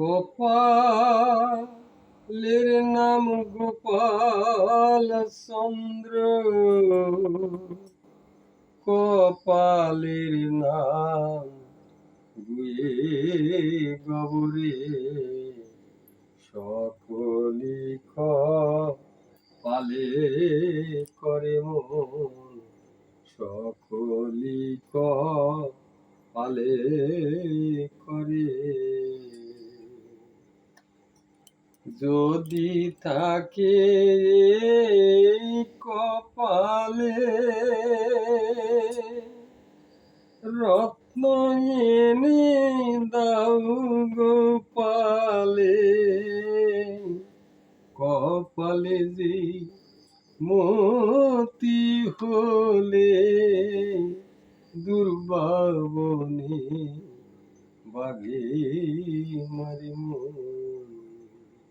কপালের নাম গোপাল চন্দ্র। কপালের নাম গুয়ে গবরে। সকলি পালে করে মন। সকলি পালে যদি থাকে কপালে রত্ন এনে দাও গোপালে কপালে যে মতি হলে দুর্বাবনে বাগে মারি মন।